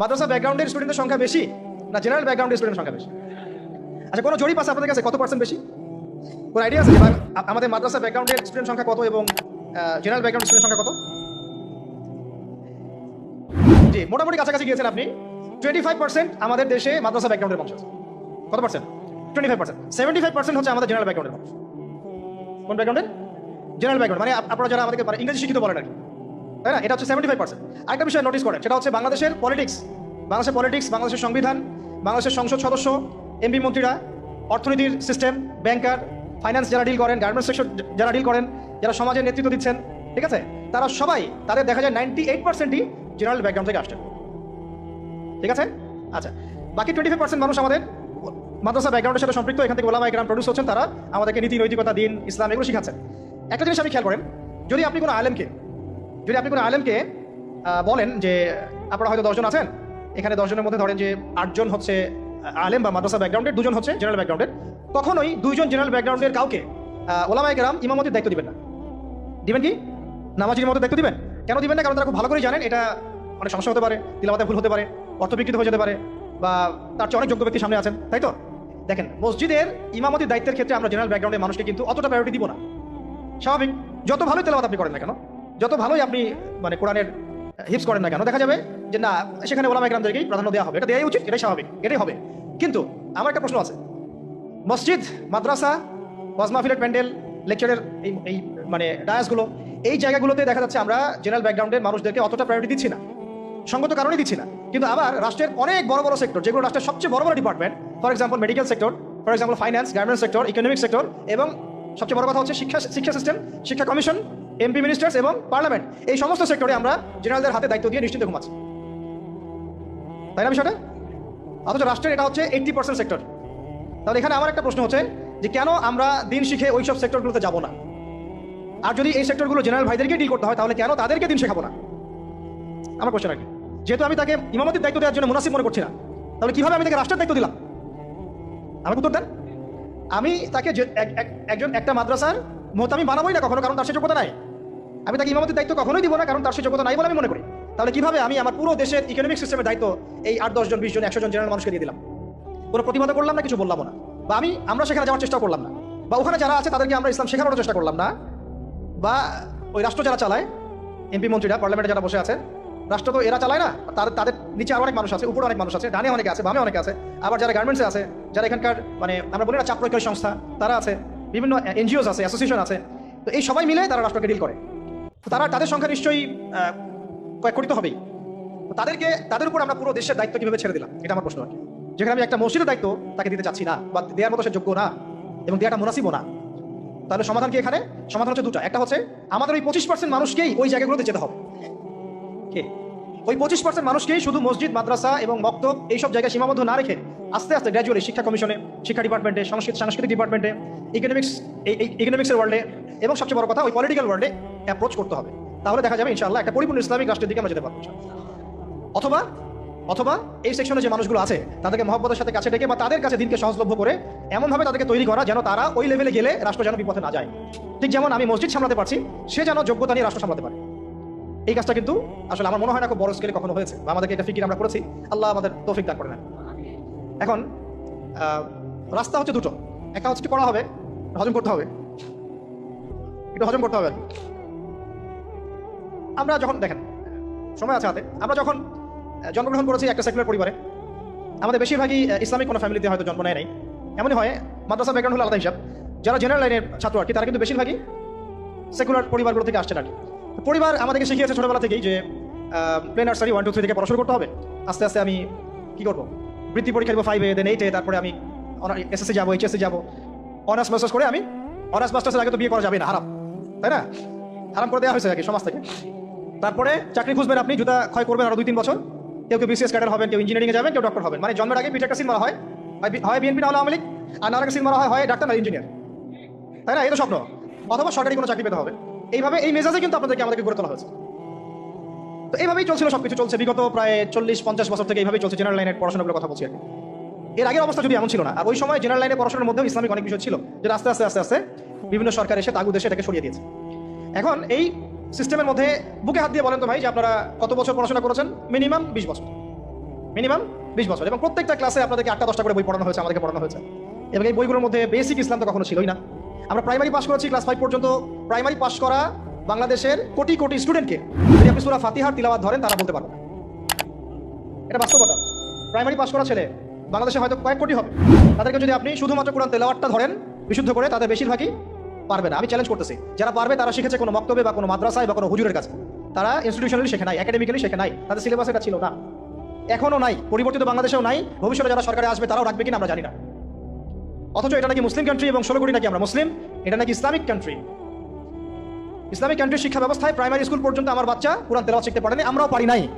মাদ্রাসা ব্যাকগ্রাউন্ডের স্টুডেন্টের সংখ্যা বেশি না জেনারেল ব্যাকগ্রাউন্ডের স্টুডেন্টের সংখ্যা বেশি? আচ্ছা কোনো জরিপ আছে আপনাদের কাছে? কত পার্সেন্ট বেশি? কোনো আইডিয়া আছে? আমাদের মাদ্রাসা ব্যাকগ্রাউন্ডের স্টুডেন্ট সংখ্যা কত এবং জেনারেল ব্যাকগ্রাউন্ড স্টুডেন্ট সংখ্যা কত? জি, মোটামুটি কাছাকাছি গিয়েছেন আপনি। টোয়েন্টি ফাইভ পার্সেন্ট আমাদের দেশে মাদ্রাসা ব্যাকগ্রাউন্ডের আছে। কত percent twenty five percent seventy five percent হচ্ছে আমাদের জেনারেল ব্যাকগ্রাউন্ডের মানুষ কোন ব্যাকগ্রাউন্ডের জেনারেল ব্যাকগ্রাউন্ড মানে আপনারা যারা আমাদেরকে ইংরেজি শিক্ষিত বলেন আর কি। তাই না? এটা হচ্ছে সেভেন্টি ফাইভ পার্সেন্ট আরেকটা বিষয় নোটিস করেন, সেটা হচ্ছে বাংলাদেশের পলিটিক্স বাংলাদেশের পলিটিক্স বাংলাদেশের সংবিধান, বাংলাদেশের সংসদ সদস্য এমপি মন্ত্রীরা, অর্থনীতির সিস্টেম ব্যাংকার ফাইন্যান্স যারা ডিল করেন গার্মেন্টস সেক্টর যারা ডিল করেন, যারা সমাজের নেতৃত্ব দিচ্ছেন, ঠিক আছে? তারা সবাই, তাদের দেখা যায় নাইনটি এইট পার্সেন্টই জেনারেল ব্যাকগ্রাউন্ড থেকে আসছেন ঠিক আছে? আচ্ছা বাকি টোয়েন্টি ফাইভ পার্সেন্ট মানুষ আমাদের মাদ্রাসা ব্যাকগ্রাউন্ডের সাথে সম্পৃক্ত, এখান থেকে ওলামা একরাম প্রডিউস হচ্ছেন, তারা আমাদেরকে নীতি, নৈতিকতা, দিন, ইসলাম, এগুলো শিখাচ্ছেন। একটা জিনিস আপনি খেয়াল করেন, যদি আপনি কোনো আলেমকে যদি আপনি কোনো আলেমকে বলেন যে আপনারা হয়তো দশজন আছেন এখানে দশজনের মধ্যে ধরেন যে আটজন হচ্ছে আলেম বা মাদ্রাসা ব্যাকগ্রাউন্ডের দুজন হচ্ছে জেনারেল ব্যাকগ্রাউন্ডের কখনোই দুইজন জেনারেল ব্যাকগ্রাউন্ডের কাউকে আহ, ওলামা একরাম ইমামতির দায়িত্ব দিবেন না। দিবেন কি? নামাজির মতো দায়িত্ব দিবেন? কেন দিবেন না? কারণ তারা খুব ভালো করেই জানেন এটা অনেক সমস্যা হতে পারে তিলাবাতে ভুল হতে পারে অর্থ বিকৃত হয়ে যেতে পারে বা তার চেয়ে অনেক যোগ্য ব্যক্তি সামনে আছেন তাই তো? দেখেন মসজিদের ইমামতির দায়িত্বের ক্ষেত্রে আমরা জেনারেল ব্যাকগ্রাউন্ডের মানুষকে কিন্তু অতটা প্রায়োরিটি দিব না। স্বাভাবিক যত ভালোই তেলাবাত আপনি করেন না কেন যত ভালোই আপনি মানে কোরআনের হিপস করেন না কেন, দেখা যাবে যে না, সেখানে ওলামা একরামদেরকেই প্রাধান্য দেওয়া হবে। এটা দেওয়াই উচিত, এটাই স্বাভাবিক, এটাই হবে। কিন্তু আমার একটা প্রশ্ন আছে। মসজিদ, মাদ্রাসা ওয়াজ মাহফিলের প্যান্ডেল, লেকচারের এই এই মানে ডায়াসগুলো, এই জায়গাগুলোতে দেখা যাচ্ছে আমরা জেনারেল ব্যাকগ্রাউন্ডের মানুষদেরকে অতটা প্রায়োরিটি দিচ্ছি না। সঙ্গত কারণেই দিচ্ছি না। কিন্তু আবার রাষ্ট্রের অনেক বড় বড় সেক্টর যেগুলো রাষ্ট্রের সবচেয়ে বড় বড় department for example medical sector for example finance garments sector economic sector এবং সবচেয়ে বড় কথা হচ্ছে শিক্ষা শিক্ষা সিস্টেম শিক্ষা কমিশন এমপি মিনিস্টার্স এবং পার্লামেন্ট এই সমস্ত সেক্টরে আমরা জেনারেলদের হাতে দায়িত্ব দিয়ে নিশ্চিন্তে ঘুমাচ্ছি। তাই না, বিষয়টা? অথচ রাষ্ট্রের এটা হচ্ছে এইট্টি পার্সেন্ট সেক্টর তাহলে এখানে আমার একটা প্রশ্ন হচ্ছে যে কেন আমরা দিন শিখে ওই সব সেক্টরগুলোতে যাব না? আর যদি এই সেক্টরগুলো জেনারেল ভাইদেরকে ডিল করতে হয়, তাহলে কেন তাদেরকে দিন শেখাবো না? আমার কোশ্চেন আর যেহেতু আমি তাকে ইমামতির দায়িত্ব দেওয়ার জন্য মুনাসিব মনে করছি না, তাহলে কীভাবে আমি তাকে রাষ্ট্রের দায়িত্ব দিলাম? আমাকে উত্তর দেন। আমি তাকে একজন একটা মাদ্রাসার মত আমি বানাবোই না কখনো, কারণ তার সে যোগ্যতা নাই। আমি তাকে ইমামতির দায়িত্ব কখনোই দিব না, কারণ তার সে যোগ্যতা নাই বলে আমি মনে করি। তাহলে কীভাবে আমি আমার পুরো দেশের ইকোনমিক সিস্টেমের দায়িত্ব এই আট দশজন বিশ জন, একশো জন জেনারেল মানুষকে দিয়ে দিলাম? কোনো প্রতিবাদ করলাম না, কিছু বললাম না। বা আমি, আমরা সেখানে যাওয়ার চেষ্টা করলাম না। বা ওখানে যারা আছে, তাদেরকে আমরা ইসলাম শেখানোর চেষ্টা করলাম না। বা ওই রাষ্ট্র যারা চালায় এমপি মন্ত্রীরা পার্লামেন্টে যারা বসে আছে, রাষ্ট্র তো এরা চালায় না, তাদের তাদের নিচে আরও অনেক মানুষ আছে, উপরে অনেক মানুষ আছে, ডানে অনেকে আছে, বামে অনেকে আছে। আবার যারা গার্মেন্টসে আছে, যারা এখানকার মানে আমরা বলি না চাপ প্রয়োগকারী সংস্থা, তারা আছে, বিভিন্ন এনজিওস আছে অ্যাসোসিয়েশন আছে। তো এই সবাই মিলে তারা রাষ্ট্রকে ডিল করে। তারা তাদের সংখ্যা নিশ্চয়ই কয়েক কোটি তো হবেই। তাদেরকে, তাদের উপর আমরা পুরো দেশের দায়িত্ব কীভাবে ছেড়ে দিলাম? এটা আমার প্রশ্ন আর কি। যেখানে আমি একটা মসজিদের দায়িত্ব তাকে দিতে চাচ্ছি না, বা দেওয়ার মতো সে যোগ্য না, এবং দেওয়াটা মুনাসিবও না। তাহলে সমাধান কি এখানে? সমাধান হচ্ছে দুটো। একটা হচ্ছে, আমাদের ওই পঁচিশ পার্সেন্ট মানুষকেই ওই জায়গাগুলোতে যেতে হবে। কে? ওই পঁচিশ পার্সেন্ট মানুষকেই শুধু মসজিদ, মাদ্রাসা এবং মক্তব এইসব জায়গায় সীমাবদ্ধ না রেখে আস্তে আস্তে গ্র্যাজুয়ালি শিক্ষা কমিশনে, শিক্ষা ডিপার্টমেন্টে সংস্কৃত, সাংস্কৃতিক ডিপার্টমেন্টে ইকোনমিক্স এই ইকোনমিক্সের ওয়ার্ল্ডে এবং সবচেয়ে বড় কথা, ওই পলিটিক্যাল ওয়ার্ল্ডে অ্যাপ্রোচ করতে হবে। তাহলে দেখা যাবে ইনশাআল্লাহ একটা পরিপূর্ণ ইসলামিক রাষ্ট্রের দিকে আমরা যেতে পারব অথবা অথবা এই সেকশনে যে মানুষগুলো আছে, তাদেরকে মহব্বতের সাথে কাছে ডেকে বা তাদের কাছে দিনকে সহজলভ্য করে এমনভাবে তাদেরকে তৈরি করা যেন তারা ওই লেভেলে গেলে রাষ্ট্র যেন বিপথে না যায়। ঠিক যেমন আমি মসজিদ সামলাতে পারছি, সে যেন যোগ্যতা নিয়ে রাষ্ট্র সামলাতে পারে। এই কাজটা কিন্তু আসলে আমার মনে হয় না খুব বড় স্কেলে কখনো হয়েছে, বা আমাদেরকে এটা ফিকির আমরা করেছি। আল্লাহ আমাদের তৌফিক দান করে নেন এখন রাস্তা হচ্ছে দুটো। একটা হচ্ছে করা হবে, হজম করতে হবে। একটু হজম করতে হবে। আমরা যখন দেখেন, সময় আছে হাতে, আমরা যখন জন্মগ্রহণ করেছি একটা সেকুলার পরিবারে, আমাদের বেশিরভাগই ইসলামিক কোনো ফ্যামিলিতে হয়তো জন্ম নেয় নাই। এমনই হয়, মাদ্রাসা ব্যাকগ্রাউন্ড হলো আলাদা হিসাব। যারা জেনারেল লাইনের ছাত্র আর কি, তারা কিন্তু বেশিরভাগই সেকুলার পরিবারগুলো থেকে আসছেন আর কি। পরিবার আমাদেরকে শিখিয়েছে ছোটবেলা থেকেই যে play nursery one two three থেকে পড়াশোনা করতে হবে। আস্তে আস্তে আমি কি করব? বৃত্তি পরীক্ষা দেবো ফাইভে দেন এইটে তারপরে আমি এসএসসি যাব এইচএসসি যাব। অনার্স মাস্টার্স করে আমি অনার্স মাস্টার্সের আগে তো বিয়ে করা যাবে না, হারাম। তাই না? হারাম করে দেওয়া হয়েছে আর কি সমাজ থেকে। তারপরে চাকরি খুঁজবেন আপনি, জুতা ক্ষয় করবেন আরও দুই তিন বছর। কেউ কেউ বিসিএস ক্যাডার হবেন, কেউ ইঞ্জিনিয়ারিংয়ে যাবেন, কেউ ডক্টর হবেন। মানে জন্মের আগে পিঠে একটা সিনেমা হয়। হয় বিএনপি না হলে আওয়ামী লীগ, আর না একটা সিনেমা হয় হয় ডাক্তার না ইঞ্জিনিয়ার তাই না? এই তো স্বপ্ন। অথবা সরকারি কোনো চাকরি পেতে হবে। এইভাবে এই মেজাজে কিন্তু আপনাদেরকে আমাদেরকে গড়ে তোলা হয়েছে। তো এইভাবেই চলছিল সবকিছু, চলছে বিগত প্রায় চল্লিশ পঞ্চাশ বছর থেকে এইভাবেই চলছে জেনারেল লাইনের পড়াশোনাগুলোর কথা বলছি আর এর আগের অবস্থা যদি এমন ছিল না, আর ওই সময় জেনারেল লাইনে পড়াশোনার মধ্যেও ইসলামিক অনেক বিষয় ছিল, যেটা আস্তে আস্তে আস্তে আস্তে, বিভিন্ন সরকার এসে তাগু দেশে এটাকে সরিয়ে দিয়েছে। এখন এই সিস্টেমের মধ্যে বুকে হাত দিয়ে বলেন তো ভাই যে আপনারা কত বছর পড়াশোনা করেছেন? মিনিমাম বিশ বছর। মিনিমাম বিশ বছর। এবং প্রত্যেকটা ক্লাসে আপনাদেরকে আটটা দশটা করে বই পড়ানো হয়েছে, আমাদেরকে পড়ানো হয়েছে। এবং এই বইগুলোর মধ্যে বেসিক ইসলাম তো কখনো ছিলই না। আমরা প্রাইমারি পাস করেছি ক্লাস ফাইভ পর্যন্ত প্রাইমারি পাস করা বাংলাদেশের কোটি কোটি স্টুডেন্টকে যদি আপনি সুরা ফাতিহার তিলাওয়াত ধরেন, তারা বলতে পারবে না। এটা বাস্তবতা। প্রাইমারি পাস করা ছেলে বাংলাদেশে হয়তো কয়েক কোটি হবে। তাদেরকে যদি আপনি শুধুমাত্র কোরআন তেলাওয়াতটা ধরেন, বিশুদ্ধ করে, তাদের বেশিরভাগই পারবে না। আমি চ্যালেঞ্জ করতেছি। যারা পারবে, তারা শিখেছে কোনো মক্তবে বা কোনো মাদ্রাসায় বা কোনো হুজুরের কাছে। তারা ইনস্টিটিউশনালি শেখে নাই একাডেমিক্যালি শেখে নাই। তাদের সিলেবাস এটা ছিল না। এখনও নাই, পরিবর্তিত বাংলাদেশেও নাই। ভবিষ্যতে যারা সরকারে আসবে, তারাও রাখবে কিনা আমরা জানি না। অথচ এটা নাকি মুসলিম কান্ট্রি এবং ষোলো কোটি নাকি আমরা মুসলিম, এটা নাকি ইসলামিক কান্ট্রি ইসলামিক কান্ট্রির শিক্ষা ব্যবস্থায় প্রাইমারি স্কুল পর্যন্ত আমার বাচ্চা কোরআন তেলাওয়াত শিখতে পারেনি, আমরাও পারি নাই।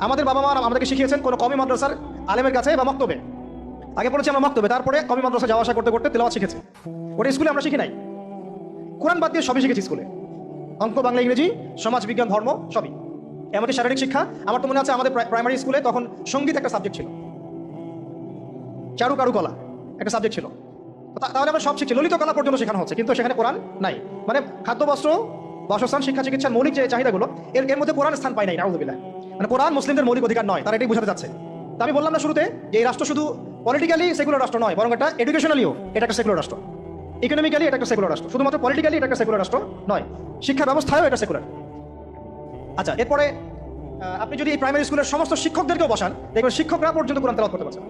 আমাদের বাবা মা আমাদেরকে শিখিয়েছেন কোনো কমি মাদ্রাসার আলেমের কাছে বা মক্তবে। আগে পড়েছি আমরা মক্তবে, তারপরে কমি মাদ্রাসা যাওয়া আসা করতে করতে তেলাওয়াত শিখেছে। ওটা স্কুলে আমরা শিখি নাই। কোরআন বাদ দিয়ে সবই শিখেছি স্কুলে। অঙ্ক, বাংলা, ইংরেজি, সমাজ, বিজ্ঞান, ধর্ম, সবই। এমনকি শারীরিক শিক্ষা, আমার তো মনে আছে আমাদের প্রাইমারি স্কুলে তখন সংগীত একটা সাবজেক্ট ছিল। চারু কারু কলা একটা সাবজেক্ট ছিল তাহলে আমরা সব শিখছি। ললিত কলা পর্যন্ত শেখানো হচ্ছে, কিন্তু সেখানে কোরআন নাই। মানে খাদ্য, বস্ত্র, বাসস্থান, শিক্ষা চিকিৎসার মৌলিক যে চাহিদাগুলো, এর এর মধ্যে কোরআন স্থান পায় নাই, নাউজুবিল্লাহ। মানে কোরআন মুসলিমদের মৌলিক অধিকার নয়, তারা এটাই বোঝাতে যাচ্ছে তা আমি বললাম না শুরুতে যে এই রাষ্ট্র শুধু পলিটিক্যালি সেকুলার রাষ্ট্র নয়, বরং এটা এডুকেশনালিও এটা একটা সেকুলার রাষ্ট্র। ইকোনমিক্যালি এটা একটা সেকুলার রাষ্ট্র। শুধুমাত্র পলিটিক্যালি এটা একটা সেকুলার রাষ্ট্র নয়, শিক্ষা ব্যবস্থায়ও এটা সেকুলার আচ্ছা এরপরে আপনি যদি এই প্রাইমারি স্কুলের সমস্ত শিক্ষকদেরকেও বসান, দেখবেন শিক্ষকরা পর্যন্ত কোরআন তেলাওয়াত করতে পারছেন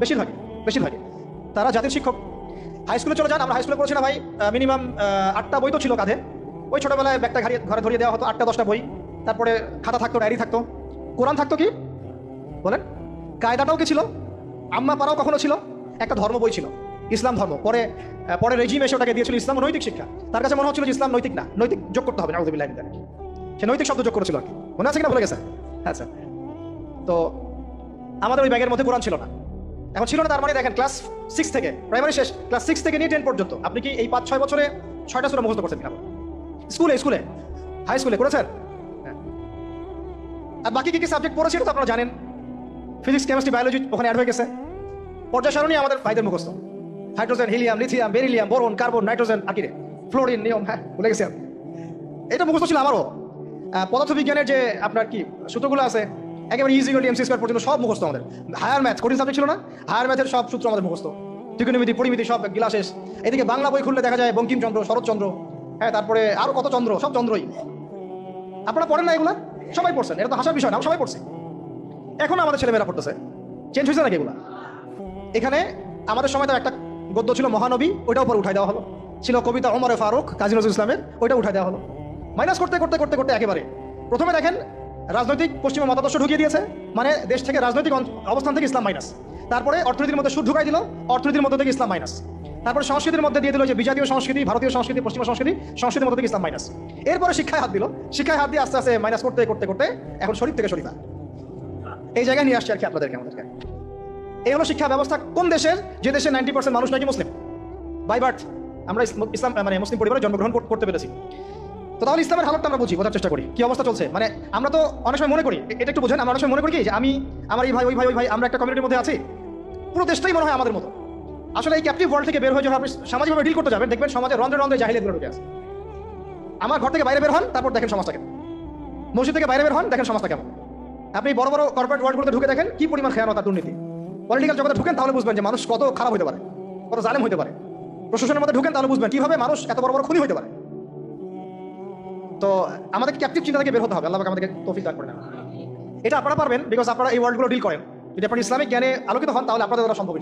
বেশিরভাগই বেশিরভাগই। তারা জাতির শিক্ষক। হাই স্কুলে চলে যান, আমরা হাই স্কুলে পড়েছি না ভাই মিনিমাম আটটা বই তো ছিল কাঁধে। ওই ছোটবেলায় ব্যাগটা ঘাড়ি, ঘরে ধরিয়ে দেওয়া হতো, আটটা, দশটা বই। তারপরে খাতা থাকতো ডায়েরি থাকতো। কোরআন থাকতো কি? বলেন। কায়দাটাও কি ছিল? আম্মা পাড়াও কখনো ছিল? একটা ধর্ম বই ছিল। ইসলাম ধর্ম। পরে পরে রেজিম এসে ওটাকে দিয়েছিল ইসলাম নৈতিক শিক্ষা। তার কাছে মনে হচ্ছিল যে ইসলাম নৈতিক না, নৈতিক যোগ করতে হবে না সে নৈতিক শব্দ যোগ করেছিল আর কি। মনে আছে কিনা? ভুলে গেছে। আচ্ছা তো আমাদের ওই ব্যাগের মধ্যে কোরআন ছিল না। এখন ছিল না, তার মানে দেখেন, ক্লাস সিক্স থেকে প্রাইমারি শেষ, ক্লাস সিক্স থেকে নিয়ে টেন পর্যন্ত। আপনি কি এই পাঁচ ছয় বছরে ছয়টা সুরা মুখস্থ করছেন কিনা? স্কুলে স্কুলে। হাই স্কুলে, করেছেন? হ্যাঁ। আর বাকি কি কি সাবজেক্ট পড়েছি তো আপনারা জানেন। ফিজিক্স, কেমিস্ট্রি, বায়োলজি ওখানে অ্যাড হয়ে গেছে। পর্যায় সারণী আমাদের ভাইদের মুখস্থ। Hydrogen helium lithium beryllium boron carbon nitrogen আর কি রে ফ্লোরিন নিয়ম হ্যাঁ ভুলে গেছি। এটা মুখস্থ ছিল আমারও। পদার্থবিজ্ঞানের যে আপনার কি সূত্রগুলো আছে, একেবারে ইজি গলি এমসি স্কোয়ার পর্যন্ত সব মুখস্থ আমাদের। হায়ার ম্যাথ কঠিন সাবজেক্ট ছিল না? হায়ার ম্যাথের সব সূত্র আমাদের মুখস্থ। ত্রিকোণমিতি, পরিমিতি সব গিলা শেষ এদিকে বাংলা বই খুললে দেখা যায় বঙ্কিমচন্দ্র, শরৎচন্দ্র হ্যাঁ তারপরে আরও কত চন্দ্র, সব চন্দ্রই। আপনারা পড়েন না এগুলা? সবাই পড়ছেন, এটা তো হাসার বিষয় না সবাই পড়ছে। এখন আমাদের ছেলেমেয়েরা পড়তেছে। চেঞ্জ হয়েছে নাকি এগুলা? এখানে আমাদের সময় তো একটা গদ্য ছিল মহানবী ওইটাও পরে উঠাই দেওয়া হলো। ছিল কবিতা ওমর ফারুক, কাজী নজরুল ইসলামের, ওইটা উঠাই দেওয়া হলো। মাইনাস করতে করতে করতে করতে একেবারে। প্রথমে দেখেন, রাজনৈতিক পশ্চিমা মতাদর্শ ঢুকিয়ে দিয়েছে মানে দেশ থেকে রাজনৈতিক অবস্থান থেকে ইসলাম মাইনাস। তারপরে অর্থনীতির মধ্যে সুদ ঢুকাই দিল, অর্থনীতির মধ্যে থেকে ইসলাম মাইনাস। তারপরে সংস্কৃতির মধ্যে দিয়ে দিল যে বিজাতীয় সংস্কৃতি, ভারতীয় সংস্কৃতি, পশ্চিমা সংস্কৃতি, সংস্কৃতির মধ্যে থেকে ইসলাম মাইনাস। এরপরে শিক্ষায় হাত দিল। শিক্ষায় হাত দিয়ে আস্তে আস্তে মাইনাস করতে করতে করতে, এখন শরীর থেকে শরীফা। এই জায়গায় নিয়ে আসছে আর কি আপনাদেরকে, আমাদেরকে। এই হলো শিক্ষা ব্যবস্থা কোন দেশের? যে দেশে নাইনটি পার্সেন্ট মানুষ নাকি মুসলিম। বাই বার্থ আমরা ইসলাম মানে মুসলিম পরিবারে জন্মগ্রহণ কর- করতে পেরেছি। তো তাহলে ইসলামের হালতটা আমরা বুঝি, বোঝার চেষ্টা করি। কি অবস্থা চলছে? মানে আমরা তো অনেক সময় মনে করি এটা একটু বোঝেন, আমরা অনেক সময় মনে করি যে আমি, আমার এই ভাই, ওই ভাই ওই ভাই, আমরা একটা কমিউনিটির মধ্যে আছি। পুরো দেশটাই মনে হয় আমাদের মতো। আসলে এই ক্যাপটিভ ওয়ার্ল্ড থেকে বের হয়ে যখন আপনি সামাজিকভাবে ডিল করতে যাবেন, দেখবেন সমাজে রন্ধ্রে রন্ধ্রে জাহিলিয়াতগুলো ঢুকে আছে। আমার ঘর থেকে বাইরে বের হন, তারপর দেখেন সমাজটা কেমন। মসজিদ থেকে বাইরে বের হন, দেখেন সমাজটা কেমন। আপনি বড় বড় কর্পোরেট ওয়ার্ল্ডগুলোতে ঢুকে দেখেন, কি পরিমাণ খেয়ানত আর দুর্নীতি। পলিটিক্যাল জগতে ঢুকেন তাহলে বুঝবেন যে মানুষ কত খারাপ হতে পারে, কত জালেম হতে পারে। প্রশাসনের মধ্যে ঢুকেন তাহলে বুঝবেন কীভাবে মানুষ এত বড় বড় খুনি হতে পারে। তো আমাদের ক্যাপটিভ চিন্তা থেকে বের হতে হবে, আল্লাহ আমাদেরকে তৌফিক দান করে এটা আপনারা পারবেন বিকজ আপনারা এই ওয়ার্ল্ডগুলো ডিল করেন। যদি আপনার ইসলামিক জ্ঞানে আলোকিত হন, তাহলে আপনাদের দ্বারা সম্ভব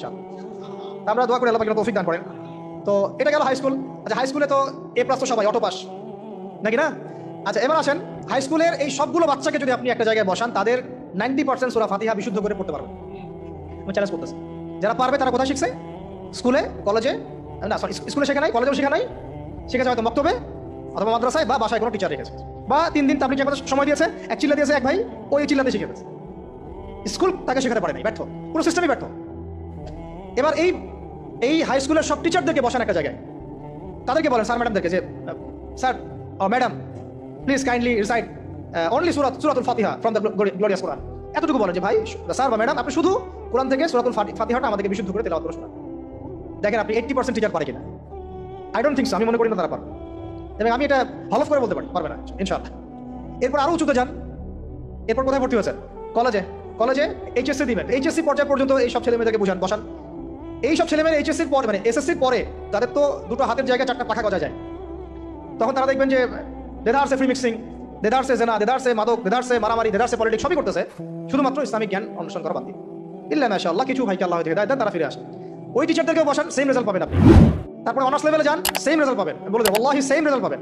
তা আমরা দোয়া করি আল্লাহ তৌফিক দান করেন। তো এটা গেল হাই স্কুল আচ্ছা হাই স্কুলে তো এ প্লাস তো সবাই অটো পাস নাকি না? আচ্ছা এবার আসেন হাই স্কুলের এই সবগুলো বাচ্চাকে যদি আপনি একটা জায়গায় বসান, তাদের নাইনটি পার্সেন্ট সুরা ফাতিহা বিশুদ্ধ করে পড়তে পারবেন। চ্যালেঞ্জ করতেছি। যারা পারবে তারা কোথায় শিখছে? স্কুলে, কলেজে? না সরি স্কুলে শেখা নাই, কলেজেও শেখা নাই। শিখেছে হয়তো মক্তবে অথবা মাদ্রাসায় বা বাসায় কোনো টিচার রেখেছে। বা তিন দিন তাবলিক জামাতে সময় দিয়েছে, এক চিল্লা দিয়েছে এক ভাই, ওই চিল্লাতে শিখে গেছে স্কুল তাকে শেখাতে পারে নাই, ব্যর্থ। পুরো সিস্টেমই ব্যর্থ। এবার এই এই হাই স্কুলের সব টিচারদেরকে বসান একটা জায়গায়। তাদেরকে বলেন স্যার ম্যাডামদেরকে যে sir madam please kindly recite only সুরাত, সুরাতুল ফাতিহা ফ্রম দ্য গ্লোরিয়াস কোরআন এতটুকু বলেন যে ভাই স্যার বা ম্যাডাম আপনি শুধু কোরআন থেকে সুরাতুল ফাতি- ফাতিহাটা আমাদেরকে বিশুদ্ধ করে তেলাওয়াত করে শোনান দেখেন আপনি এইট্টি পার্সেন্ট টিচার পারে কিনা। আই ডোন্ট থিঙ্ক আমি মনে করি না তারা পারবে। এবং আমি এটা হলফ করে বলতে পারি, পারবে না, ইনশাআল্লাহ। এরপর আরও উঁচুতে যান। এরপর কোথায় ভর্তি হয়েছেন? কলেজে। কলেজে এইচএসসি দিবেন। এইচএসসি পর্যায় পর্যন্ত এই সব ছেলে মেয়েদেরকে বুঝান বসান এই সব ছেলেমেয়েরা এইচএসসির পরে মানে এসএসসির পরে তাদের তো দুটো হাতের জায়গায় চারটা পাখা গজা যায়। তখন তারা দেখবেন যে দেদারসে ফ্রি মিক্সিং দেদারসে জেনা, দেদারসে মাদক, দেদারসে মারামারি, দেদারসে পলিটিক্স সবই করতেছে। শুধুমাত্র ইসলামিক জ্ঞান অনুসরণ করা বাদ দিয়ে। ইল্লা মাশা আল্লাহ কিছু ভাইকে আল্লাহ হেদায়ত দেন, তারা ফিরে আসে ওই টিচারদেরকেও বসান সেম রেজাল্ট পাবেন আপনি। তারপরে অনার্স লেভেলে যান সেম রেজাল্ট পাবেন। বলে দেবো আল্লাহি সেম রেজাল্ট পাবেন।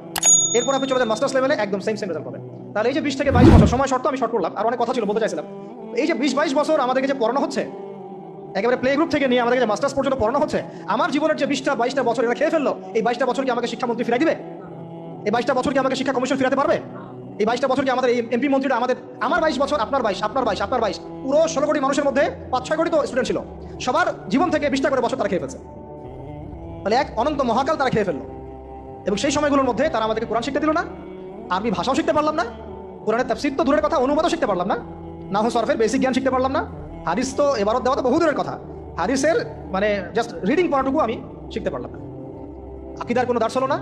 এরপর আপনি চলে যান মাস্টার্স লেভেলে একদম সেম সেম রেজাল্ট পাবেন। তাহলে এই যে বিশ থেকে বাইশ বছর, সময় শর্ত আমি শর্ট করলাম, আর অনেক কথা ছিল, বলতে চাইছিলাম। এই যে বিশ বাইশ বছর আমাদেরকে যে পড়ানো হচ্ছে, একেবারে প্লে গ্রুপ থেকে নিয়ে আমাদেরকে যে মাস্টার্স পর্যন্ত পড়ানো হচ্ছে, আমার জীবনের যে বিশটা, বাইশটা বছর এটা খেয়ে ফেলল, এই বাইশটা বছর কি আমাকে শিক্ষামন্ত্রী ফিরাই দিবে? এই বাইশটা বছর কি আমাকে শিক্ষা কমিশন ফিরাতে পারবে? এই বাইশটা বছর কি আমাদের এই এমপি মন্ত্রীরা আমাদের আমার বাইশ বছর, আপনার বাইশ আপনার বাইশ আপনার বাইশ, পুরো ষোলো কোটি মানুষের মধ্যে পাঁচ ছয় কোটি তো স্টুডেন্ট ছিল। সবার জীবন থেকে বিশটা করে বছর তারা খেয়ে ফেলছে। তাহলে এক অনন্ত মহাকাল তারা খেয়ে ফেলল। এবং সেই সময়গুলোর মধ্যে তারা আমাদেরকে কোরআন শিখতে দিল না, আরবি ভাষাও শিখতে পারলাম না, কোরআনের তাফসির তো দূরের কথা, অনুবাদও শিখতে পারলাম না না হো সরফের বেসিক জ্ঞান শিখতে পারলাম না, হাদিস তো এবারও দেওয়া তো বহু দূরের কথা। হাদিসের মানে জাস্ট রিডিং পড়াটুকু আমি শিখতে পারলাম না। আকিদার কোনো দার্স হলো না,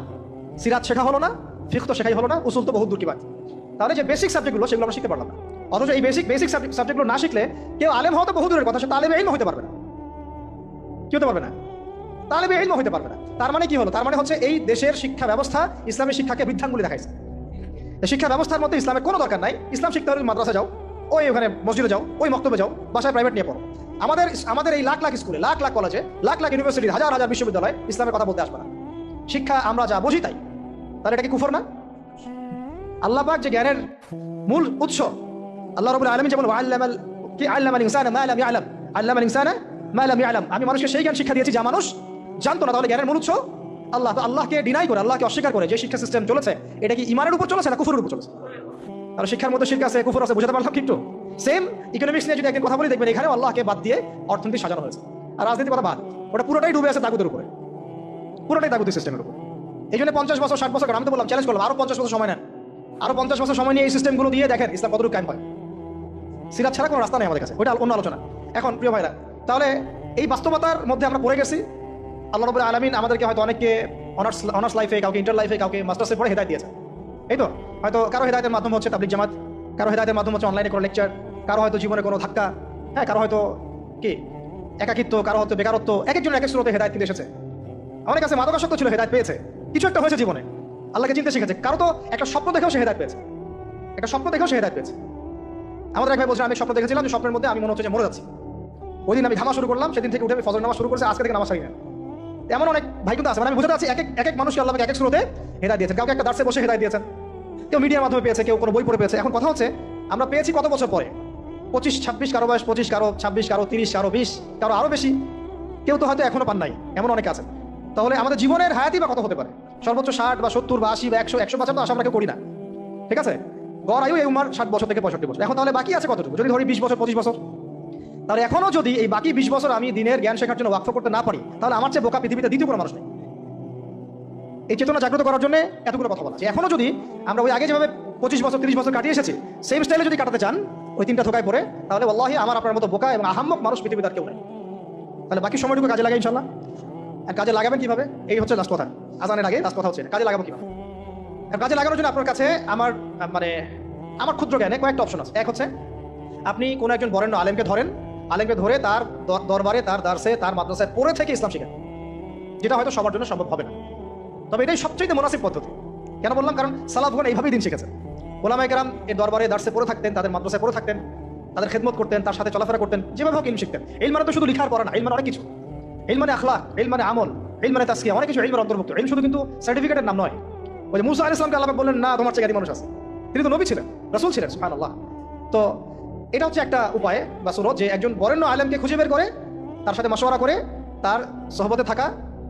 সিরাত শেখা হলো না ফিক তো শেখাই হলো না, উসুল তো বহু দূর কি তাহলে যে বেসিক সাবজেক্টগুলো সেগুলো আমরা শিখতে পারলাম না। অথচ এই বেসিক বেসিক সাবজেক্টগুলো না শিখলে কেউ আলেম হওয়া তো বহু দূরের কথা, সে তালেবে এই হতে পারবে না। কি হতে পারবে না? তালেবে এই হতে পারবে না। তার মানে কি হলো? তার মানে হচ্ছে এই দেশের শিক্ষা ব্যবস্থা ইসলামের শিক্ষাকে বৃদ্ধাঙ্গুলি দেখাইছে। শিক্ষা ব্যবস্থার মধ্যে ইসলামের কোনো দরকার নাই। ইসলাম শিখতে হলে মাদ্রাসা যাও, ওই ওখানে মসজিদে যাও, ওই মক্তবে যাও, বাসায় প্রাইভেট নিয়ে পড়ো। আমাদের আমাদের এই লাখ লাখ স্কুলে, লাখ লাখ কলেজে লাখ লাখ ইউনিভার্সিটি হাজার হাজার বিশ্ববিদ্যালয় ইসলামের কথা বলতে আসবে না। শিক্ষা আমরা যা বুঝি তাই। তাহলে এটা কি কুফর না? আল্লাহ পাক যে জ্ঞানের মূল উৎস, আল্লাহ রবুল আলমী যেমন আল্লামাল কি আল্লামাল ইনসান মা লাম ইয়ালাম, আল্লামাল ইনসান মা লাম ইয়ালাম। আমি মানুষকে সেই জ্ঞান শিক্ষা দিয়েছি যা মানুষ জানতো না, তাহলে জ্ঞানের মূল উৎস আল্লাহ। তো আল্লাহকে ডিনাই করে, আল্লাহকে অস্বীকার করে যে শিক্ষা সিস্টেম চলেছে, এটা কি ইমানের উপর চলেছে না কুফুরের উপর চলেছে? আর শিক্ষার মধ্যে শিক্ষা আছে, কুফুর আছে, বুঝতে পারলাম কিন্তু সেম ইকোনমিক্স নিয়ে যদি একদিন কথা বলি, দেখবেন এখানে আল্লাহকে বাদ দিয়ে অর্থনীতি সাজানো হয়েছে। আর রাজনীতি কথা বাদ, ওটা পুরোটাই ডুবে আছে তাগুদের উপরে। পুরোটাই তাগুতি সিস্টেমের উপর। এই জন্য পঞ্চাশ বছর, ষাট বছর, আমি তো বললাম চ্যালেঞ্জ করলাম, আরও পঞ্চাশ বছর সময় নেন। আরও পঞ্চাশ বছর সময় নিয়ে এই সিস্টেমগুলো দিয়ে দেখেন ইসলাম কতটুকু কায়েম হয়। সিরাত ছাড়া কোনো রাস্তা নেই আমাদের কাছে, ওইটা অন্য আলোচনা। এখন, প্রিয় ভাইরা, তাহলে এই বাস্তবতার মধ্যে আমরা পড়ে গেছি। আল্লাহ রবুল আলমিন আমাদেরকে হয়তো অনেককে অনার্স অনার্স লাইফে কাউকে ইন্টার লাইফে কাউকে মাস্টার্সে পড়ে হেদায় দিয়েছে এই তো? হয়তো কারও হেদায়তের মাধ্যম হচ্ছে তাবলিক জামাত, কারও হেদায়তের মাধ্যম হচ্ছে অনলাইনে কোনো লেকচার কারও হয়তো জীবনে কোনো ধাক্কা হ্যাঁ কারও হয়তো কি? একাকিত্ব, কারও হয়তো বেকারত্ব, এক একজন এক এক স্রোতে হেদায়ত কিন্তু এসেছে। আমার কাছে মাদকাসক্ত ছিল, হেদায়ত পেয়েছে। কিছু একটা হয়েছে জীবনে। আল্লাহকে চিনতে শিখেছে। কারও তো একটা স্বপ্ন দেখেও সে হেদায়ত পেয়েছে। একটা স্বপ্ন দেখেও সে হেদায়ত পেয়েছে। আমাদের এক ভাই বলছে, আমি স্বপ্ন দেখেছিলাম যে স্বপ্নের মধ্যে আমি মনে হচ্ছে যে মরে যাচ্ছি। ওই দিন আমি ঘামা শুরু করলাম, সেদিন থেকে উঠে আমি ফজর নামাজ শুরু করেছে, আজকে থেকে নামাজ ছাড়ি না এমন অনেক ভাই কিন্তু আছে। মানে আমি বুঝতে পারছি এক এক এক এক মানুষকে আল্লাহকে এক এক স্রোতে হেদায় দিয়েছেন। কাউকে একটা দার্সে বসে হেদায় দিয়েছেন। কেউ মিডিয়ার মাধ্যমে পেয়েছে, কেউ কোনো বই পড়ে পেয়েছে। এখন কথা হচ্ছে, আমরা পেয়েছি কত বছর পরে? পঁচিশ, ছাব্বিশ, কারও বয়স পঁচিশ, কারও ছাব্বিশ, কারও তিরিশ, কারও বিশ, কারও আরও বেশি। কেউ তো হয়তো এখনও পান নাই, এমন অনেক আছে তাহলে আমাদের জীবনের হায়াতি বা কত হতে পারে? সর্বোচ্চ ষাট বা সত্তর বা আশি বা একশো একশো বছর তো আশা আমরা করি না। ঠিক আছে? গড় আয়ু এই উমার ষাট বছর থেকে পঁয়ষট্টি বছর। এখন তাহলে বাকি আছে কতটুকু? যদি ধরি বিশ বছর, পঁচিশ বছর। তাহলে এখনও যদি এই বাকি বিশ বছর আমি দিনের জ্ঞান শেখার জন্য ওয়াকফ করতে না পারি, তাহলে আমার চেয়ে বোকা পৃথিবীতে দ্বিতীয় কোনো মানুষ নেই। এই চেতনা জাগ্রত করার জন্য এতগুলো কথা বলা আছে। এখনও যদি আমরা ওই আগে যেভাবে পঁচিশ বছর, তিরিশ বছর কাটিয়ে এসেছি সেম স্টাইলে যদি কাটাতে চান, ওই তিনটা ধোকায় পড়ে, তাহলে আল্লাহি আমার আপনার মতো বোকা এবং আহাম্মক মানুষ পৃথিবীতে আর কেউ নেই। তাহলে বাকি সময়টুকু কাজে লাগাই ইনশাল্লাহ। কাজে লাগাবেন কীভাবে? এই হচ্ছে লাস্ট কথা। আজানের আগে লাস্ট কথা হচ্ছে কাজে লাগাবো কীভাবে? কাজে লাগানোর জন্য আপনার কাছে আমার মানে আমার ক্ষুদ্র জ্ঞানে কয়েকটা অপশন আছে। এক হচ্ছে, আপনি কোনো একজন বরেণ্য আলেমকে ধরেন। আলেমকে ধরে তার দরবারে, তার দার্সে, তার মাদ্রাসায় পড়ে থেকে ইসলাম শিখেন। যেটা হয়তো সবার জন্য সম্ভব হবে না। তবে এটাই সবচেয়ে মনাসিব পদ্ধতি। কেন বললাম? কারণ সালাফগণ এইভাবেই দিন শিখেছেন। ওলামাই কারাম এর দরবারে, দার্সে পড়ে থাকতেন, তাদের মাদ্রাসায় পড়ে থাকতেন, তাদের খেদমত করতেন, তার সাথে চলাফেরা করতেন, যেভাবে হোক ইলম শিখতেন। এই মানে তো শুধু লিখার পড়া না এই মানে অনেক কিছু। এই আখলা এই মানে আমল অনেক কিছু অন্তর্ভুক্ত। শুধু কিন্তু সার্টিফিকেটের নাম নয়। ওই যে মুসা আলাহ ইসলামকে আল্লাহ বললেন, না, তোমার চেয়ে মানুষ আছে। তিনি তো নবী ছিলেন ছিলেন আল্লাহ তো এটা হচ্ছে একটা উপায় বা সুরত যে একজন বরেণ্য আলেমকে খুঁজে বের করে, তার সাথে মশওয়ারা করে, তার সহবতে থাকা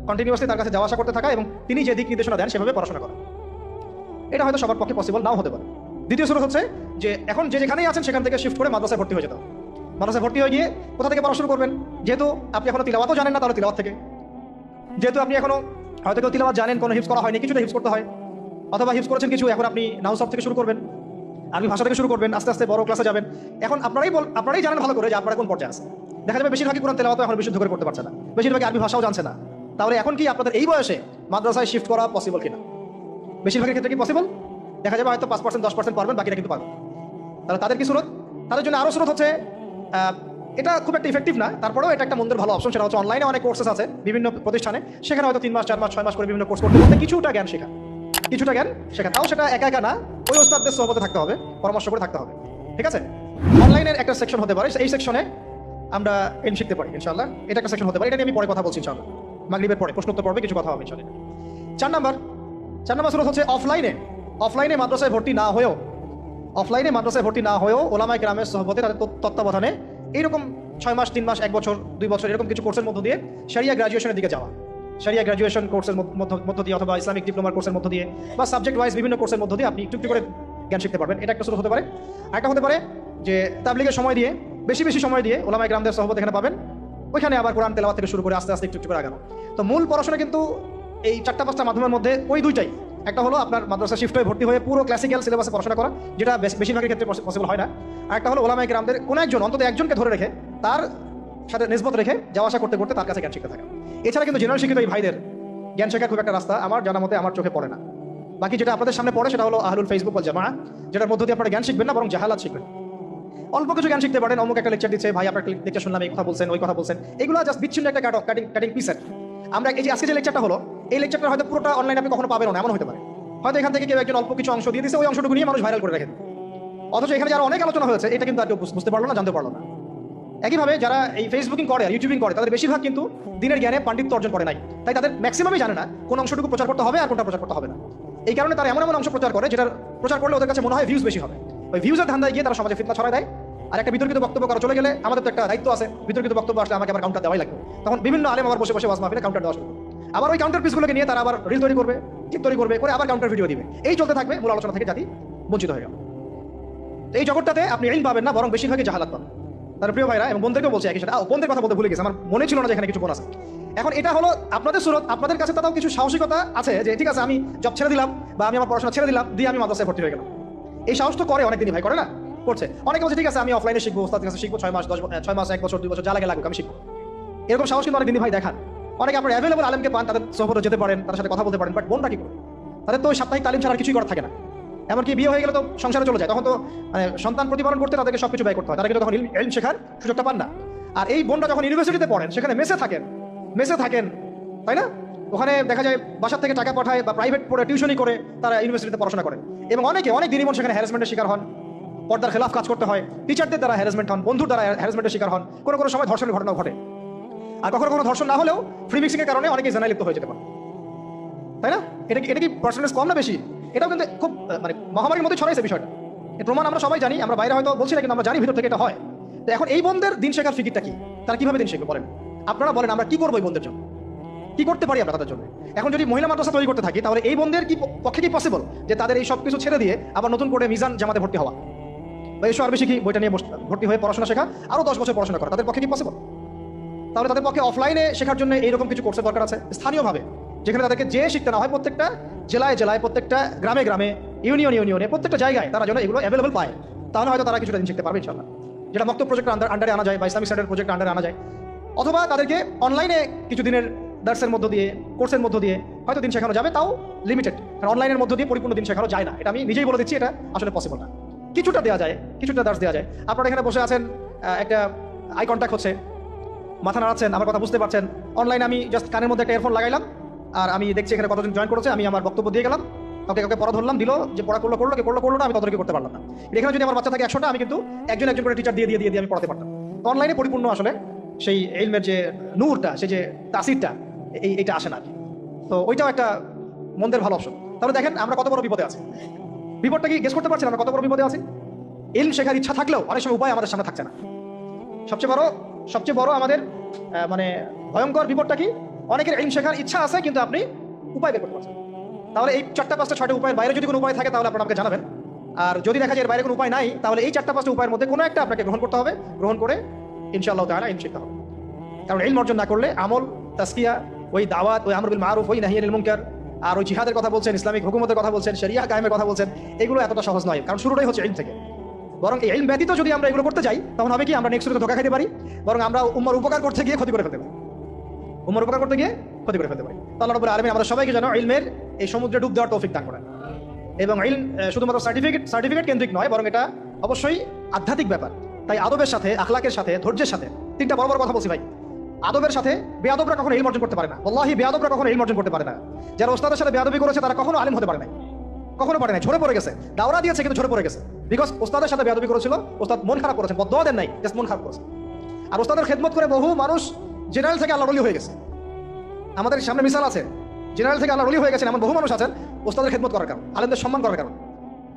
কন্টিনিউয়াসলি তার কাছে যাওয়া আসা করতে থাকা এবং তিনি যে দিক নির্দেশনা দেন, সেভাবে পড়াশোনা করা এটা হয়তো সবার পক্ষে পসিবল নাও হতে পারে। দ্বিতীয় সুরত হচ্ছে যে এখন যে যেখানেই আছেন, সেখান থেকে শিফট করে মাদ্রাসায় ভর্তি হয়ে যেতে হবে। মাদ্রাসায় ভর্তি হয়ে গিয়ে কোথা থেকে পড়াশোনা করবেন? যেহেতু আপনি এখনও তিলাওয়াতও জানেন না তাহলে তিলাওয়াত থেকে। যেহেতু আপনি এখনও হয়তো কেউ তিলাওয়াত জানেন, কোনো হিপস করা হয়নি, কিছুটা হিপস করতে হয়। অথবা হিপস করেছেন কিছু, এখন আপনি নাউসব থেকে শুরু করবেন। আরবি ভাষা থেকে শুরু করবেন, আস্তে আস্তে বড় ক্লাসে যাবেন। এখন আপনারাই বল আপনারাই জানেন ভালো করে যে আপনারা কোন পর্যায়ে আছে দেখা যাবে বেশিরভাগই কোরআন তেলাওয়াত এখন বিশুদ্ধ করে করতে পারছে না। বেশিরভাগই আরবি ভাষাও জানছে না। তাহলে এখন কি আপনাদের এই বয়সে মাদ্রাসায় শিফট করা পসিবল কিনা? বেশিরভাগের ক্ষেত্রে কি পসিবল দেখা যাবে হয়তো পাঁচ পার্সেন্ট দশ পার্সেন্ট পারবেন বাকিটা কিন্তু পারবেন তাহলে তাদের কি সুরত? তাদের জন্য আরও সুরত হচ্ছে এটা খুব একটা ইফেক্টিভ না। তারপরেও এটা একটা মন্দের ভালো অপশন সেটা হচ্ছে অনলাইনে অনেক কোর্সেস আছে বিভিন্ন প্রতিষ্ঠানে। সেখানে হয়তো তিন মাস, চার মাস, ছয় মাস করে বিভিন্ন কোর্স করতে করতে কিছুটা জ্ঞান শেখা। কিছুটা জ্ঞান শেখা। তাও সেটা একা একা না। ওই ওস্তাদদের সহবতে থাকতে হবে, পরামর্শ করে থাকতে হবে। ঠিক আছে? অনলাইনের একটা সেকশন হতে পারে। এই সেকশনে আমরা এন শিখতে পারি ইনশাল্লাহ এটা একটা সেকশন হতে পারে। এটা নিয়ে আমি পরে কথা বলছি ইনশাল্লাহ মাগরিবের পরে, প্রশ্নোত্তর পর্বে কিছু কথা হবে ইনশাল্লাহ চার নাম্বার। চার নাম্বার সুরত হচ্ছে অফলাইনে অফলাইনে মাদ্রাসায় ভর্তি না হয়েও অফলাইনে মাদ্রাসায় ভর্তি না হয়েও ওলামাই গ্রামের সহবতে তাদের তত্ত্বাবধানে এইরকম ছয় মাস, তিন মাস, এক বছর, দুই বছর এরকম কিছু কোর্সের মধ্য দিয়ে সারিয়া গ্রাজুয়েশনের দিকে যাওয়া। সারিয়া গ্রাজুয়েশন কোর্সের মধ্য- দিয়ে অথবা ইসলামিক ডিপ্লোমার কোর্সের মধ্য দিয়ে বা সাবজেক্ট ওয়াইজ বিভিন্ন কোর্সের মধ্য দিয়ে আপনি একটু একটু করে জ্ঞান শিখতে পারবেন। এটা একটা সুরত হতে পারে। একটা হতে পারে যে তাবলিগের সময় দিয়ে, বেশি বেশি সময় দিয়ে ওলামাই গ্রামদের সহবত এখানে পাবেন। ওইখানে আবার কোরআন তেলাওয়া থেকে শুরু করে আস্তে আস্তে একটু একটু করে আগানো। তো মূল পড়াশোনা কিন্তু এই চারটা পাঁচটা মাধ্যমের মধ্যে ওই দুইটাই। একটা হলো আপনার মাদ্রাসা শিফট হয়ে ভর্তি হয়ে পুরো ক্লাসিক্যাল সিলেবাসে পড়াশোনা করা, যেটা বেশ- বেশিরভাগের ক্ষেত্রে পসিবল হয় না। আর একটা হলো ওলামাই গ্রামদের কোনো একজন, অন্তত একজনকে ধরে রেখে তার সাথে নিসবত রেখে যাওয়া আসা করতে করতে তার কাছে জ্ঞান শিখতে থাকা। এছাড়া কিন্তু জেনারেল শিক্ষিত এই ভাইদের জ্ঞান শেখার খুব একটা রাস্তা আমার জানা মতে আমার চোখে পড়ে না। বাকি যেটা আপনাদের সামনে পড়ে সেটা হলো আহলুল ফেসবুক বল জামা যেটার মধ্য দিয়ে আপনারা জ্ঞান শিখবেন না, বরং জাহালাত শিখবেন। অল্প কিছু জ্ঞান শিখতে পারেন, অমুক একটা লেকচার দিচ্ছে, ভাই, আপনার লেকচার শুনলাম, এই কথা বলছেন, ওই কথা বলছেন। এগুলো জাস্ট বিচ্ছিন্ন একটা কাটিং কাটিং পিসের আমরা এই যে আজকে যে লেকচারটা হলো এই লেকচারটা হয়তো পুরোটা অনলাইনে আপনি কখনো পাবেন না, এমন হতে পারে। হয়তো এখান থেকে কেউ একজন অল্প কিছু অংশ দিয়ে দিচ্ছে ওই অংশটুকু নিয়ে মানুষ ভাইরাল করে রাখেন অথচ এখানে যারা অনেক আলোচনা হয়েছে, এটা কিন্তু আর বুঝতে পারল না, জানতে পারল না। একইভাবে যারা এই ফেসবুকিং করে আর ইউটিউবিং করে, তাদের বেশিরভাগ কিন্তু দিনের জ্ঞানে পাণ্ডিত্য অর্জন করে নাই। তাই তাদের ম্যাক্সিমামই জানে না কোন অংশটুকু প্রচার করতে হবে আর কোনটা প্রচার করতে হবে না। এই কারণে তারা এমন এমন অংশ প্রচার করে, যেটার প্রচার করলে ওদের কাছে মনে হয় ভিউজ বেশি হবে। ওই ভিউজের ধান্দায় গিয়ে তারা সমাজে ফিতনা ছড়ায় দেয়। আর একটা বিতর্কিত বক্তব্য করা চলে গেলে আমাদের তো একটা দায়িত্ব আছে। বিতর্কিত বক্তব্য আসলে আমাকে আমার কাউন্টার দেওয়াই লাগবে। তখন বিভিন্ন আলেম আবার বসে বসে ওয়াজ মাহফিলে কাউন্টার দেওয়া শুরু। আবার ওই কাউন্টার পিসগুলোকে নিয়ে তারা আবার রিল তৈরি করবে ক্লিপ তৈরি করবে করে আবার কাউন্টার ভিডিও দিবে। এই চলতে থাকবে মূল আলোচনা থেকে জাতি বঞ্চিত হয়ে গেল। তো এই জগৎটাতে আপনি ইলম পাবেন না বরং বেশিরভাগই জাহালাত পাবেন। তার প্রিয় ভাইরা এবং বোনদেরকেও বলছি একই সাথে। আহ, বোনদের কথা বলতে ভুলে গেছে আমার মনে ছিল না যে এখানে কিছু বোন আছে। এখন এটা হলো আপনাদের সুরত আপনাদের কাছে তাও কিছু সাহসিকতা আছে যে ঠিক আছে আমি জব ছেড়ে দিলাম বা আমি আমার পড়াশোনা ছেড়ে দিলাম দিয়ে আমি মাদ্রাসায় ভর্তি হয়ে গেলাম। এই সাহস তো করে অনেকদিনই ভাই করে না? করছে। অনেকে বলছে ঠিক আছে আমি অফলাইনে শিখব ওস্তাদের কাছে শিখব ছয় মাস দশ ছয় মাস এক বছর দুই বছর যা লাগে লাগুক আমি শিখব। এরকম সাহস কিন্তু অনেকদিনই ভাই দেখান। অনেকে আপনার অ্যাভেলেবল আলেমকে পান, তাদের সহবতে যেতে পারেন, তাদের সাথে কথা বলতে পারেন বাট বোনরা কি করে? তাদের তো সাপ্তাহিক তালিম ছাড়া কিছুই করার থাকে না। এমনকি বিয়ে হয়ে গেলে তো সংসারে চলে যায়, তখন তো মানে সন্তান প্রতিপালন করতে তাদেরকে সবকিছু ব্যয় করতে হয়। তারা কিন্তু তখন ইলম শেখার সুযোগটা পান না। আর এই বোনরা যখন ইউনিভার্সিটিতে পড়েন, সেখানে মেসে থাকেন মেসে থাকেন, তাই না? ওখানে দেখা যায় বাসার থেকে টাকা পাঠায় বা প্রাইভেট পড়ে টিউশনই করে, তারা ইউনিভার্সিটিতে পড়াশোনা করে। এবং অনেকে অনেক দিনই সেখানে হ্যারাসমেন্টের শিকার হন, পর্দার খেলাফ কাজ করতে হয়। টিচারদের দ্বারা হ্যারাসমেন্ট হন, বন্ধুর দ্বারা হ্যারাসমেন্টের শিকার হন। কোনো কোনো সময় ধর্ষণের ঘটনা ঘটে। আর কখনো কোনো ধর্ষণ না হলেও ফ্রি মিক্সিংয়ের কারণে অনেকে জানায় লিপ্ত হয়ে যেতে পারে। তাই না? এটা কি এটা কি পার্সেন্টেজ কম না বেশি? এটাও কিন্তু খুব মানে মহামারীর মধ্যে ছড়াইছে বিষয়টা। এর প্রমাণ আমরা সবাই জানি, আমরা বাইরে হয়তো বলছি না, কিন্তু আমরা জানি ভিতর থেকে এটা হয়। তো এখন এই বন্ধের দিন শেখার ফিকিরটা কি? তারা কীভাবে দিন শিখবে বলেন? আপনারা বলেন, আমরা কি করব এই বন্ধের জন্য? কি করতে পারি আমরা তাদের জন্য? এখন যদি মহিলা মাদ্রাসা তৈরি করতে থাকি, তাহলে এই বন্ধের কি পক্ষে কি পসিবল যে তাদের এই সব কিছু ছেড়ে দিয়ে আবার নতুন করে মিজান জামাতে ভর্তি হওয়া? বা এসো আর বেশি কি বইটা নিয়ে ভর্তি হয়ে পড়াশোনা শেখা আরও দশ বছর পড়াশোনা করা, তাদের পক্ষে কি পসিবল তাহলে তাদের পক্ষে অফলাইনে শেখার জন্য এইরকম কিছু কোর্সের দরকার আছে। স্থানীয়ভাবে, যেখানে তাদেরকে যে শিখতে না হয় প্রত্যেকটা জেলায় জেলায়, প্রত্যেকটা গ্রামে গ্রামে ইউনিয়ন ইউনিয়নে প্রত্যেকটা জায়গায় তারা যেন এগুলো অ্যাভেলেবল পায়। তাহলে হয়তো তারা কিছুটা দিন শিখতে পারবে ইনশাল্লাহ যেটা মক্ত প্রজেক্ট আন্ডার আন্ডারে আনা যায় বা ইসলামিক স্টাডের প্রজেক্ট আন্ডারে আনা যায়। অথবা তাদেরকে অনলাইনে কিছু দিনের দার্সের মধ্য দিয়ে কোর্সের মধ্য দিয়ে হয়তো দিন শেখানো যাবে, তাও লিমিটেড কারণ অনলাইনের মধ্য দিয়ে পরিপূর্ণ দিন শেখানো যায় না। এটা আমি নিজেই বলে দিচ্ছি, এটা আসলে পসিবল না। কিছুটা দেওয়া যায়, কিছুটা দার্স দেওয়া যায়। আপনারা এখানে বসে আছেন একটা আই কন্ট্যাক্ট হচ্ছে। মাথা নাড়াচ্ছেন, আমার কথা বুঝতে পারছেন। অনলাইনে আমি জাস্ট কানের মধ্যে একটা এয়ারফোন লাগাইলাম, আর আমি দেখছি এখানে কতজন জয়েন করেছে, আমি আমার বক্তব্য দিয়ে গেলাম। কাউকে কাউকে পড়া ধরলাম, দিল, যে পড়া করল করল, কে করল করল না, আমি ততটুকু করতে পারলাম না। এখানে যদি আমার বাচ্চা থাকে একশোটা, আমি কিন্তু একজন একজন করে টিচার দিয়ে দিয়ে দিয়ে দিয়ে আমি পড়াতে পারতাম। অনলাইনে পরিপূর্ণ আসলে সেই এলমের যে নূরটা, সেই যে তাসিরটা, এই এটা আসে না তো ওইটাও একটা মন্দের ভালো অপশন তাহলে দেখেন, আমরা কত বড় বিপদে আছি। বিপদটা কি গেস করতে পারছি আমরা কত বড় বিপদে আছি? এলম শেখার ইচ্ছা থাকলেও অনেক সময় উপায় আমাদের সামনে থাকছে না। সবচেয়ে বড় সবচেয়ে বড় আমাদের মানে ভয়ঙ্কর বিপদটা কি? অনেকের ইলম শেখার ইচ্ছা আছে, কিন্তু আপনি উপায় বের করতে পারছেন তাহলে এই চারটা পাঁচটা, ছয়টা উপায়ের বাইরে যদি কোনো উপায় থাকে, তাহলে আপনারা আমাকে জানাবেন। আর যদি দেখা যায় এর বাইরে কোনো উপায় নাই, তাহলে এই চারটা পাঁচটা উপায়ের মধ্যে কোনো একটা আপনাকে গ্রহণ করতে হবে। গ্রহণ করে ইনশাআল্লাহ তাহলে ইন শিখতে হবে। কারণ ইলম অর্জন না করলে আমল তাস্কিয়া ওই দাওয়াত, ওই আমরুল মারুফ, ওই নাহিয়ানিল মুনকার, আর ওই জিহাদের কথা বলছেন, ইসলামিক হুকুমতের কথা বলছেন শরিয়া কায়েমের কথা বলছেন, এগুলো এতটা সহজ নয়। কারণ শুরুটাই হচ্ছে ইলম থেকে। বরং এই ইলম ব্যতীত যদি আমরা এগুলো করতে যাই, তখন হবে কি আমরা নেক্সট ধোকা খেতে পারি, বরং আমরা উম্মার উপকার করতে গিয়ে ক্ষতি করে ফেলতে পারি। উম্মার উপকার করতে গিয়ে ক্ষতি করে ফেলতে পারি। তো আল্লাহ রব্বুল আমাদের সবাইকে যেন ইলমের এই সমুদ্রে ডুব দেওয়ার তৌফিক দান করেন। এবং ইলম শুধুমাত্র সার্টিফিকেট সার্টিফিকেট কেন্দ্রিক নয়, বরং এটা অবশ্যই আধ্যাত্মিক ব্যাপার। তাই আদবের সাথে, আখলাকের সাথে, ধৈর্যের সাথে তিনটা বড় বড় কথা বলছি ভাই। আদবের সাথে বেয়াদবরা কখনো ইলম অর্জন করতে পারে না। আল্লাহি বেয়াদবরা কখনো ইলম অর্জন করতে পারে না। যারা ওস্তাদের সাথে বেয়াদবি করেছে, তারা কখনো আলিম হতে পারে না কখনো পারে না ঝরে পড়ে গেছে। দাওরা দিয়েছে কিন্তু ঝরে পড়ে গেছে। বিকজ ওস্তাদের সাথে বেয়াদবি করেছিল, ওস্তাদ মন খারাপ করেছেন বদয়া দেন নাই জাস্ট মন খারাপ করেছে। আর ওস্তাদের খেদমত করে বহু মানুষ জেনারেল থেকে আল্লাহ রলি হয়ে গেছে। আমাদের সামনে মিসাল আছে জেনারেল থেকে আল্লাহ রলি হয়ে গেছেন, এমন বহু মানুষ আছেন, ওস্তাদের খেদমত করার কারণ, আলেমদের সম্মান করার কারণ।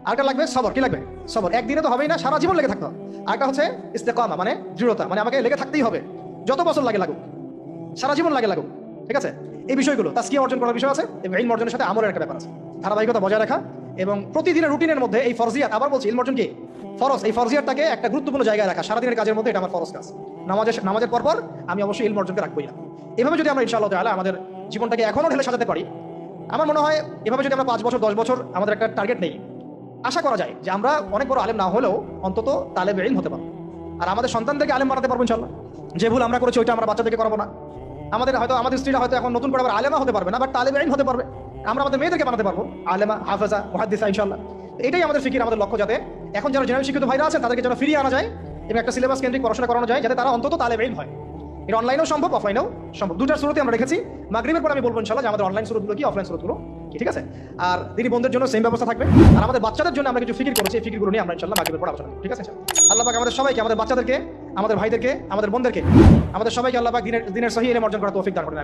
আরেকটা লাগবে, সবর, কি লাগবে? সবর, একদিনে তো হবেই না, সারা জীবন লেগে থাকতে আরেকটা হচ্ছে ইস্তেকামা মানে দৃঢ়তা মানে আমাকে লেগে থাকতেই হবে। যত বছর লাগে লাগুক, সারা জীবন লাগে লাগুক, ঠিক আছে? এই বিষয়গুলো তাস্কিয়া অর্জন করার বিষয় আছে, এবং ইলম অর্জনের সাথে আমলের একটা ব্যাপার আছে। ধারাবাহিকতা বজায় রাখা এবং প্রতিদিনের রুটিনের মধ্যে এই ফরজিয়াত, আবার বলছি, ইলম অর্জন কি? ফরজ। এই ফরজিয়াতটাকে একটা গুরুত্বপূর্ণ জায়গায় রাখা। সারাদিনের কাজের মধ্যে এটা আমার ফরজ কাজ। নামাজের নামাজের পর পর আমি অবশ্যই ইলম অর্জনকে রাখবোই না। এভাবে যদি আমরা ইনশাআল্লাহ তাহলে আমাদের জীবনটাকে এখনও ঢেলে সাজাতে পারি, আমার মনে হয় এভাবে যদি আমরা পাঁচ বছর, দশ বছর আমাদের একটা টার্গেট নেই, আশা করা যায় যে আমরা অনেক বড় আলেম না হলেও অন্তত তালেব ইলম হতে পারব। আর আমাদের সন্তানদেরকে আলেম বানাতে পারব ইনশাল্লাহ যে ভুল আমরা করেছি, ওইটা আমরা বাচ্চাদেরকে করাবো না। আমাদের হয়তো, আমাদের স্ত্রীরা হয়তো এখন নতুন করে আবার আলেমা হতে পারবে না বাট তালেব ইলম হতে পারবে। আমরা আমাদের মেয়েদেরকে বানাতে পারব। আলেমা, হাফেজা, মুহাদ্দিসা ইনশাল্লাহ এটাই আমাদের ফিকির, আমাদের লক্ষ্য যাতে এখন যারা জেনারেল শিক্ষিত ভাইরা আছেন, তাদেরকে যেন ফিরিয়ে আনা যায় এবং একটা সিলেবাস কেন্দ্রিক পড়াশোনা করানো যায়, যাতে তারা অন্তত তালেব ইলম হয়। এটা অনলাইনেও সম্ভব অফলাইনেও সম্ভব। দুটার শুরুতে আমরা রেখেছি। মাগরিবের পর আমি বলব ইনশাল্লাহ যে আমাদের অনলাইন শুরুগুলো কি অফলাইন কি, ঠিক আছে? আর তিনি বন্ধুদের জন্য সেম ব্যবস্থা থাকবে। আর আমাদের বাচ্চাদের জন্য আমরা কিছু ফিকির করেছি, এই ফিকিরগুলো নিয়ে আমরা ইনশাল্লাহ মাগরিবের পর আলোচনা ঠিক আছে? আল্লাহ পাক আমাদের সবাইকে, আমাদের বাচ্চাদেরকে, আমাদের ভাইদেরকে, আমাদের বোনদেরকে, আমাদের সবাইকে আল্লাহ পাক দিনের দিনের সহি এলে অর্জন করা তৌফিক দান করেন।